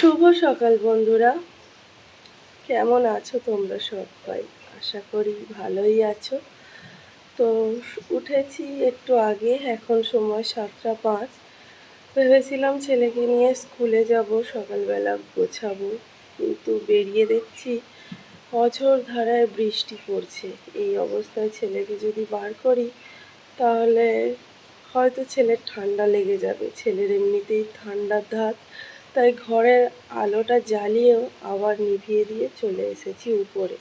শুভ সকাল বন্ধুরা। কেমন আছো তোমরা সবাই? আশা করি ভালোই আছো। তো উঠেছি একটু আগে, এখন সময় সাতটা পাঁচ। ভেবেছিলাম ছেলেকে নিয়ে স্কুলে যাব, সকালবেলা গোছাবো। কিন্তু বেরিয়ে দেখছি অঝোর ধারায় বৃষ্টি পড়ছে। এই অবস্থায় ছেলেকে যদি বার করি, তাহলে হয়তো ছেলের ঠান্ডা লেগে যাবে। ছেলের এমনিতেই ঠান্ডার ধাত তাই ঘরের আলোটা জ্বালিয়েও আবার নিভিয়ে দিয়ে চলে এসেছি উপরে।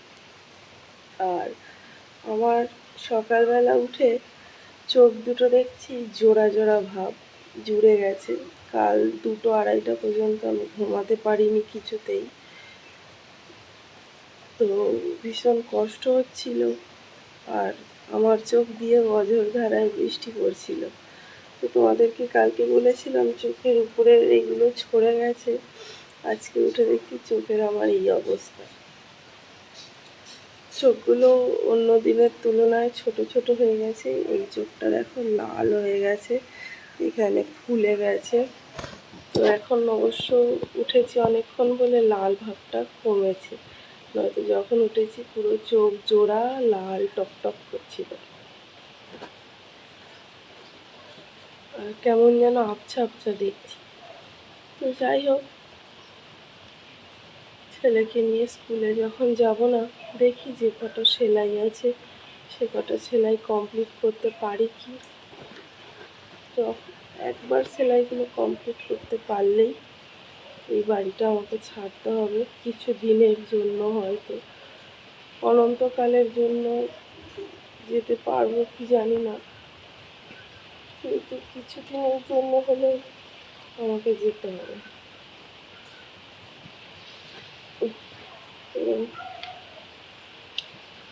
আর আমার সকালবেলা উঠে চোখ দুটো দেখছি জোড়া জোড়া ভাব, জুড়ে গেছে। কাল দুটো আড়াইটা পর্যন্ত আমি ঘুমাতে পারিনি কিছুতেই। তো ভীষণ কষ্ট হচ্ছিল আর আমার চোখ দিয়ে অঝোর ধারায় বৃষ্টি পড়ছিল। তো তোমাদেরকে কালকে বলেছিলাম, চোখের উপরের এইগুলো ছড়ে গেছে। আজকে উঠে দেখি চোখের আমার এই অবস্থা। চোখগুলো অন্য দিনের তুলনায় ছোট ছোট হয়ে গেছে। এই চোখটা দেখো লাল হয়ে গেছে, এখানে ফুলে গেছে। তো এখন অবশ্য উঠেছি অনেকক্ষণ বলে লাল ভাবটা কমেছে। নয়তো যখন উঠেছি পুরো চোখ জোড়া লাল টক করছিল। কেমন যেন আবছা আবছা দেখছি। তো যাই হোক, ছেলেকে নিয়ে স্কুলে যখন যাব না, দেখি যে কটা সেলাই আছে, সে কটা সেলাই কমপ্লিট করতে পারি কি? তো একবার সেলাইগুলো কমপ্লিট করতে পারলেই এই বাড়িটা আমাকে ছাড়তে হবে। কিছু দিনের জন্য হয়তো। অনন্তকালের জন্য যেতে পারব কি জানি না। কিন্তু কিছু দিনের জন্য হলেও আমাকে যেতে হবে।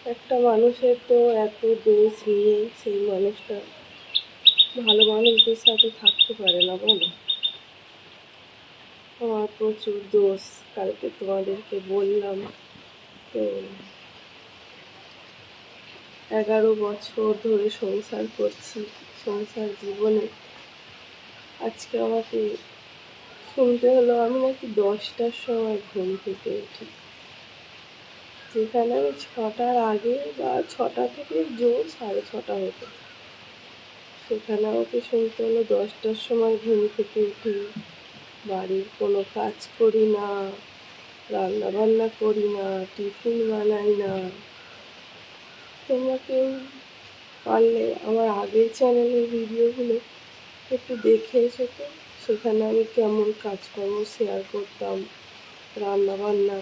একটা মানুষের তো এত দোষ নিয়ে সেই মানুষটা ভালো মানুষদের সাথে থাকতে পারে না, বলো? আমার প্রচুর দোষ, কালকে তোমাদেরকে বললাম তো। এগারো বছর ধরে সংসার করছি। সংসার জীবনে। আজকে আমাকে শুনতে হলো আমি নাকি দশটার সময় ঘুম থেকে উঠি। যেখানে আমি ছটার আগে বা ছটা থেকে জোর সাড়ে ছটা হতো। সেখানে আমাকে শুনতে হলো দশটার সময় ঘুম থেকে উঠি। বাড়ির কোনো কাজ করি না রান্না বান্না করি না, টিফিন বানাই না। তোমরা কেউ পারলে আমার আগের চ্যানেলের ভিডিওগুলো একটু দেখে এসো তো। সেখানে আমি কেমন কাজকর্ম শেয়ার করতাম রান্না বান্না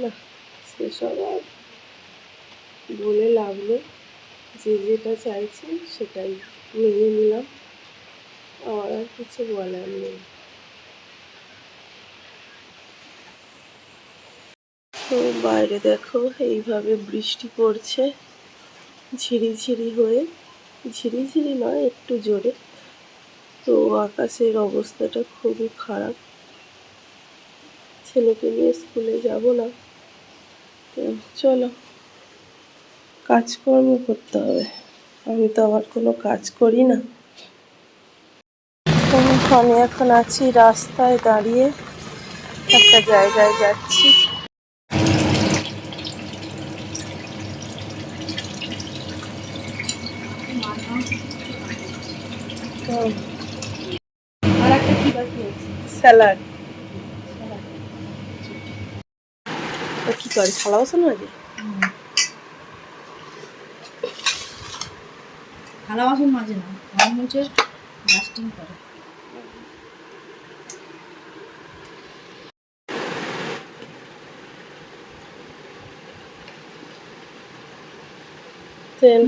না, সেসব আর বলে নেই। যে যেটা চাইছি সেটাই মেনে নিলাম। আমার আর কিছু বলার নেই। তো বাইরে দেখো, এইভাবে বৃষ্টি পড়ছে। ঝিরিঝিরি হয়ে ঝিরিঝিরি নয় একটু জোরে। তো আকাশের অবস্থাটা খুবই খারাপ। ছেলেকে নিয়ে স্কুলে যাব না। তো চলো, কাজকর্ম করতে হবে। আমি তো আবার কোনো কাজ করি না। আমি এখন আছি রাস্তায় দাঁড়িয়ে একটা জায়গায় যাচ্ছি। আর একটা কি বাকি আছে স্যালাড কি করে থালা বাসন মাঝে থালা বাসন মাঝে না ঘর মুছে ডাস্টিং করে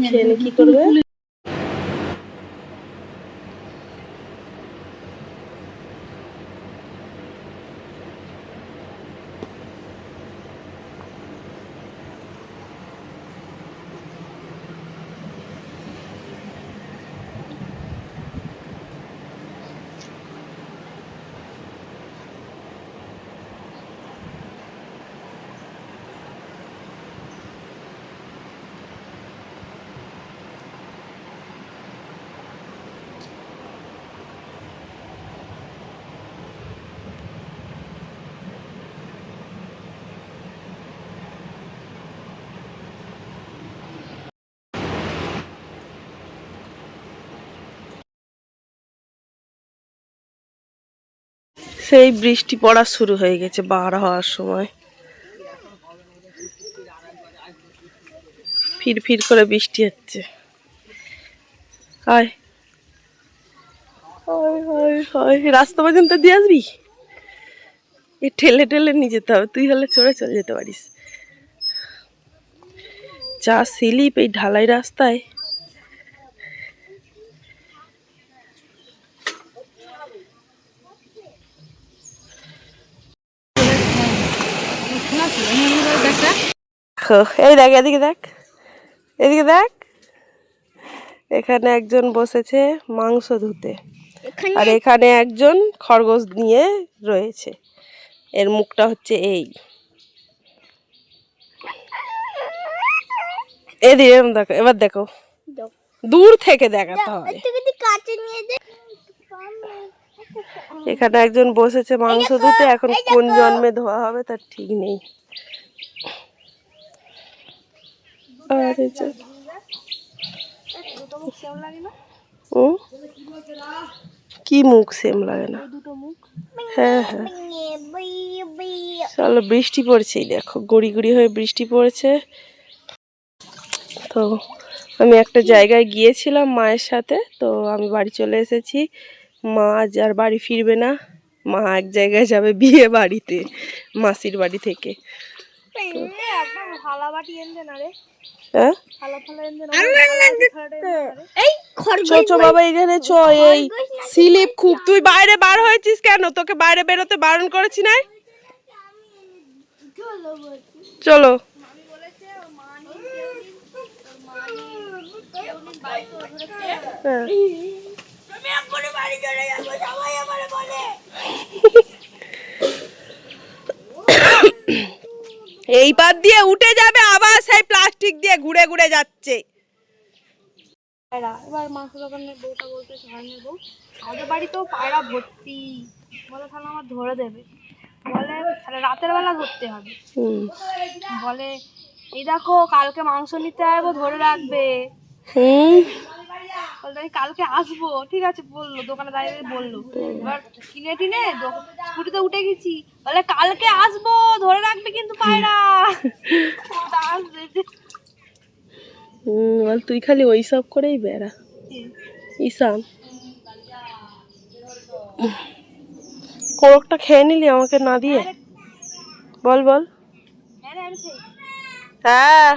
খেয়ে কি করবে? সেই বৃষ্টি পড়া শুরু হয়ে গেছে বার হওয়ার সময়। ফির ফির করে বৃষ্টি হচ্ছে। হায় রাস্তা পর্যন্ত দিয়ে আসবি? এ ঠেলে ঠেলে নিয়ে যেতে হবে। তুই হলে চড়ে চলে যেতে পারিস। যা স্লিপ এই ঢালাই রাস্তায় দেখো, এই দেখ এদিকে দেখ এদিকে দেখ। এখানে একজন বসেছে মাংস ধুতে। আর এখানে একজন খরগোশ নিয়ে রয়েছে। এর মুখটা হচ্ছে এই। এদিকে দেখো এবার দেখো। দূর থেকে দেখাতে হবে। এখানে একজন বসেছে মাংস ধুতে এখন কোন জন্মে ধোয়া হবে তার ঠিক নেই। হুম? কি মুখ সেম লাগে না? হ্যাঁ হ্যাঁ। চলো বৃষ্টি পড়ছেই, দেখো, গুড়ি গুড়ি হয়ে বৃষ্টি পড়েছে। তো আমি একটা জায়গায় গিয়েছিলাম মায়ের সাথে, তো আমি বাড়ি চলে এসেছি। মা আজ আর বাড়ি ফিরবে না। মা এক জায়গায় যাবে বিয়ে বাড়িতে, মাসির বাড়ি থেকে। হ্যাঁ বাবা এখানে চ এই স্লিপ খুব। তুই বাইরে বার হয়েছিস কেন? তোকে বাইরে বেরোতে বারণ করেছি না চলো। হ্যাঁ। এই পাত দিয়ে উঠে যাবে আবার সেই প্লাস্টিক দিয়ে ঘুরে ঘুরে যাচ্ছে। এবার মাংস দোকানের বউটা বলতে বউ আমাদের পায়রা ভর্তি। বলে তাহলে আমার ধরে দেবে। বলে তাহলে রাতের বেলা ধরতে হবে। হুম। বলে এই দেখো কালকে মাংস নিতে আসব ধরে রাখবে। হুম। বলতে আমি কালকে আসব। ঠিক আছে বলল দোকানে দাঁড়িয়ে বলল। এবার কিনে টিনে স্কুটিতে উঠে গেছি। বলে কালকে আসব ধরে রাখবে কিন্তু পায়রা। বল তুই খালি ওই সব করেই বেড়া। ঈশান। কোরকটা খেয়ে নিলি আমাকে না দিয়ে? বল বল। হ্যাঁ। হ্যাঁ।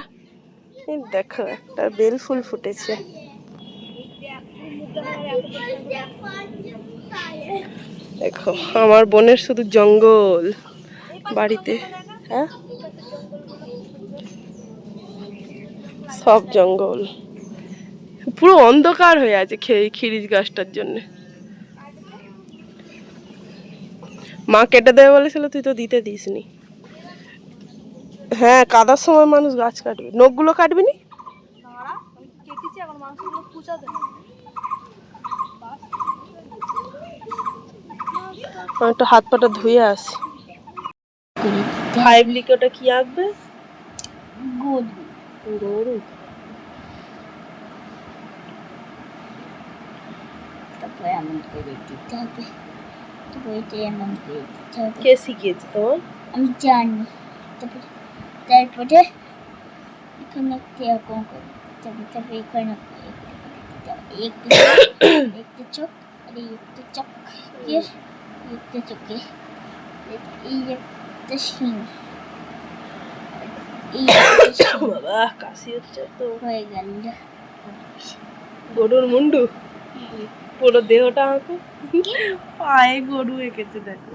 দেখো একটা বেল ফুল ফুটেছে। দেখো, আমার বোনের শুধু জঙ্গল। বাড়িতে হ্যাঁ? সব জঙ্গল। পুরো অন্ধকার হয়ে আছে খেয়ে খিরিজ গাছটার জন্য। মা কেটে দেবে বলেছিল, তুই তো দিতে দিসনি। হ্যাঁ কাদার সময় মানুষ গাছ কাটবে। নখগুলো কাটবি নি দাঁড়া আমি কেটেছি এখন মাংসগুলো কুচাতে হবে। আমি একটু হাত পাটা ধুয়ে আসি। ফাইভ লিখে ওটা কি আঁকবে? গরু। তারপরে এমন করে তারপরে তারপরে তারপরে এখানে একটা এরকম করে হবে তারপরে এখানে একটা একটা চোখ আর একটা চোখ এই চোখে এই একটা শিং এই বাবা কাশি হচ্ছে তো। হয়ে গেল। গরুর মুন্ডু? পুরো দেহটা আঁকো। পায়ে গরু এঁকেছে দেখো।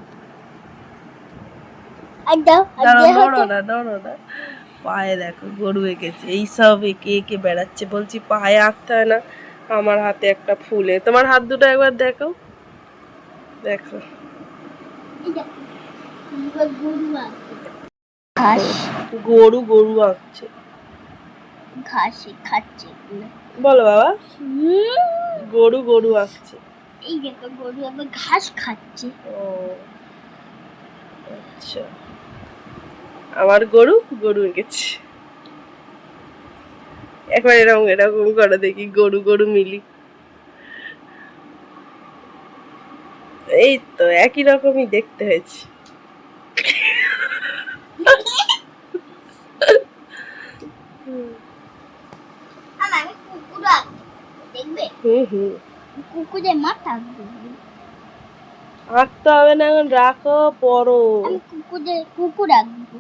পায়ে দেখো গরু এঁকেছে। এইসব এঁকে এঁকে বেড়াচ্ছে। বলছি পায়ে আঁকতে হয় না। আমার হাতে একটা ফুলে তোমার হাত দুটো একবার দেখো দেখো। ঘাস। গরু গরু আঁকছে ঘাসে খাচ্ছে। বলো বাবা। গরু গরু আঁকছে এই দেখো গরু আবার ঘাস খাচ্ছে। ও আচ্ছা। আমার গরু গরু এঁকেছে একবার এরকম এরকম করে দেখি গরু গরু মিলি। এই তো একই রকমই দেখতে হয়েছে। কুকুরের মাথা আঁকতে হবে না এখন রাখো পরো কুকুরের কুকুর আঁকবো।